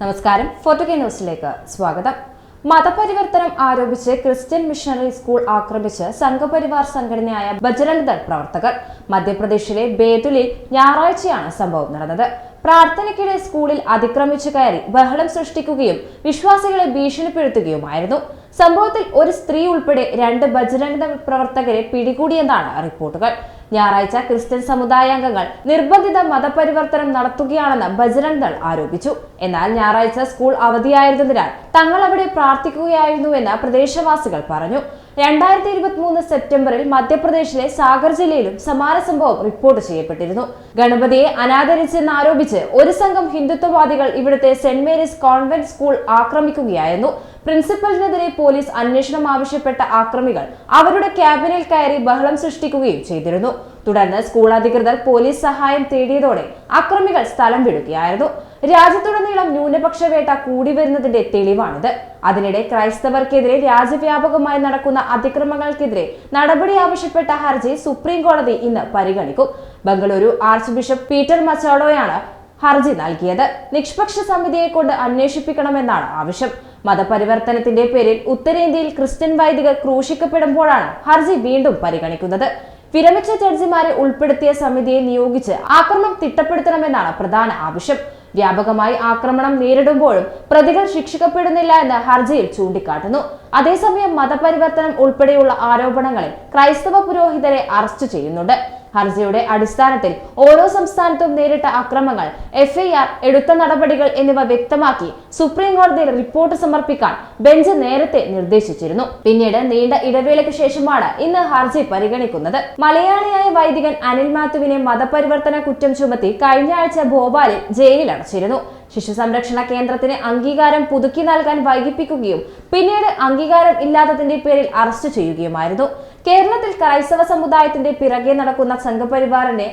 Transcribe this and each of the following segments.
നമസ്കാരം. ഫോർട്ടുകെ ന്യൂസിലേക്ക് സ്വാഗതം. മതപരിവർത്തനം ആരോപിച്ച് ക്രിസ്ത്യൻ മിഷണറി സ്കൂൾ ആക്രമിച്ച് സംഘപരിവാർ സംഘടനയായ ബജരംഗ് ദൾ പ്രവർത്തകർ. മധ്യപ്രദേശിലെ ബേതുലിൽ ഞായറാഴ്ചയാണ് സംഭവം നടന്നത്. പ്രാർത്ഥനയ്ക്കിടെ സ്കൂളിൽ അതിക്രമിച്ചു കയറി ബഹളം സൃഷ്ടിക്കുകയും വിശ്വാസികളെ ഭീഷണിപ്പെടുത്തുകയുമായിരുന്നു. സംഭവത്തിൽ ഒരു സ്ത്രീ ഉൾപ്പെടെ രണ്ട് ബജരംഗ് പ്രവർത്തകരെ പിടികൂടിയെന്നാണ് റിപ്പോർട്ടുകൾ. ഞായറാഴ്ച ക്രിസ്ത്യൻ സമുദായാംഗങ്ങൾ നിർബന്ധിത മതപരിവർത്തനം നടത്തുകയാണെന്ന് ബജരംഗ് ദൾ ആരോപിച്ചു. എന്നാൽ ഞായറാഴ്ച സ്കൂൾ അവധിയായിരുന്നതിനാൽ തങ്ങൾ അവിടെ പ്രാർത്ഥിക്കുകയായിരുന്നുവെന്ന് പ്രദേശവാസികൾ പറഞ്ഞു. രണ്ടായിരത്തി ഇരുപത്തി മൂന്ന് സെപ്റ്റംബറിൽ മധ്യപ്രദേശിലെ സാഗർ ജില്ലയിലും സമാന സംഭവം റിപ്പോർട്ട് ചെയ്യപ്പെട്ടിരുന്നു. ഗണപതിയെ അനാദരിച്ചെന്നാരോപിച്ച് ഒരു സംഘം ഹിന്ദുത്വവാദികൾ ഇവിടുത്തെ സെന്റ് മേരീസ് കോൺവെന്റ് സ്കൂൾ ആക്രമിക്കുകയായിരുന്നു. പ്രിൻസിപ്പലിനെതിരെ പോലീസ് അന്വേഷണം ആവശ്യപ്പെട്ട ആക്രമികൾ അവരുടെ ക്യാബിനിൽ കയറി ബഹളം സൃഷ്ടിക്കുകയും ചെയ്തിരുന്നു. തുടർന്ന് സ്കൂൾ അധികൃതർ പോലീസ് സഹായം തേടിയതോടെ അക്രമികൾ സ്ഥലം വിടുകയായിരുന്നു. രാജ്യത്തുടനീളം ന്യൂനപക്ഷ വേട്ട കൂടി വരുന്നതിന്റെ തെളിവാണിത്. അതിനിടെ ക്രൈസ്തവർക്കെതിരെ രാജ്യവ്യാപകമായി നടക്കുന്ന അതിക്രമങ്ങൾക്കെതിരെ നടപടി ആവശ്യപ്പെട്ട ഹർജി സുപ്രീം കോടതി ഇന്ന് പരിഗണിക്കും. ബംഗളൂരു ആർച്ച് ബിഷപ്പ് പീറ്റർ മച്ചാഡോയാണ് ഹർജി നൽകിയത്. നിഷ്പക്ഷ സമിതിയെ കൊണ്ട് അന്വേഷിപ്പിക്കണമെന്നാണ് ആവശ്യം. മതപരിവർത്തനത്തിന്റെ പേരിൽ ഉത്തരേന്ത്യയിൽ ക്രിസ്ത്യൻ വൈദികർ ക്രൂശിക്കപ്പെടുമ്പോഴാണ് ഹർജി വീണ്ടും പരിഗണിക്കുന്നത്. വിരമിച്ച ജഡ്ജിമാരെ ഉൾപ്പെടുത്തിയ സമിതിയെ നിയോഗിച്ച് ആക്രമണം തിട്ടപ്പെടുത്തണമെന്നാണ് പ്രധാന ആവശ്യം. വ്യാപകമായി ആക്രമണം നേരിടുമ്പോഴും പ്രതികൾ ശിക്ഷിക്കപ്പെടുന്നില്ല എന്ന് ഹർജിയിൽ ചൂണ്ടിക്കാട്ടുന്നു. അതേസമയം മതപരിവർത്തനം ഉൾപ്പെടെയുള്ള ആരോപണങ്ങളിൽ ക്രൈസ്തവ പുരോഹിതരെ അറസ്റ്റ് ചെയ്യുന്നുണ്ട്. ഹർജിയുടെ അടിസ്ഥാനത്തിൽ ഓരോ സംസ്ഥാനത്തും നേരിട്ട അക്രമങ്ങൾ എഫ്ഐആർ എടുത്ത നടപടികൾ എന്നിവ വ്യക്തമാക്കി സുപ്രീം കോടതിയിൽ റിപ്പോർട്ട് സമർപ്പിക്കാൻ ബെഞ്ച് നേരത്തെ നിർദ്ദേശിച്ചിരുന്നു. പിന്നീട് നീണ്ട ഇടവേളയ്ക്ക് ശേഷമാണ് ഇന്ന് ഹർജി പരിഗണിക്കുന്നത്. മലയാളിയായ വൈദികൻ അനിൽ മാത്തുവിനെ മതപരിവർത്തന കുറ്റം ചുമത്തി കഴിഞ്ഞ ആഴ്ച ഭോപ്പാലിൽ ജയിലിൽ അടച്ചിരുന്നു. ശിശു സംരക്ഷണ കേന്ദ്രത്തിന് അംഗീകാരം പുതുക്കി നൽകാൻ വൈകിപ്പിക്കുകയും പിന്നീട് അംഗീകാരം ഇല്ലാത്തതിന്റെ പേരിൽ അറസ്റ്റ് ചെയ്യുകയുമായിരുന്നു. കേരളത്തിൽ ക്രൈസ്തവ സമുദായത്തിന്റെ പിറകെ നടക്കുന്ന സംഘപരിവാറിന്റെ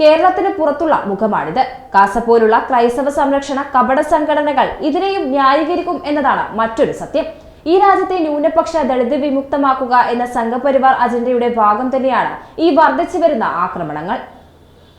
കേരളത്തിന് പുറത്തുള്ള മുഖമാണിത്. കാസ പോലുള്ള ക്രൈസ്തവ സംരക്ഷണ കപട സംഘടനകൾ ഇതിനെയും ന്യായീകരിക്കും എന്നതാണ് മറ്റൊരു സത്യം. ഈ രാജ്യത്തെ ന്യൂനപക്ഷ ദളിത് വിമുക്തമാക്കുക എന്ന സംഘപരിവാർ അജണ്ടയുടെ ഭാഗം തന്നെയാണ് ഈ വർദ്ധിച്ചു വരുന്ന ആക്രമണങ്ങൾ.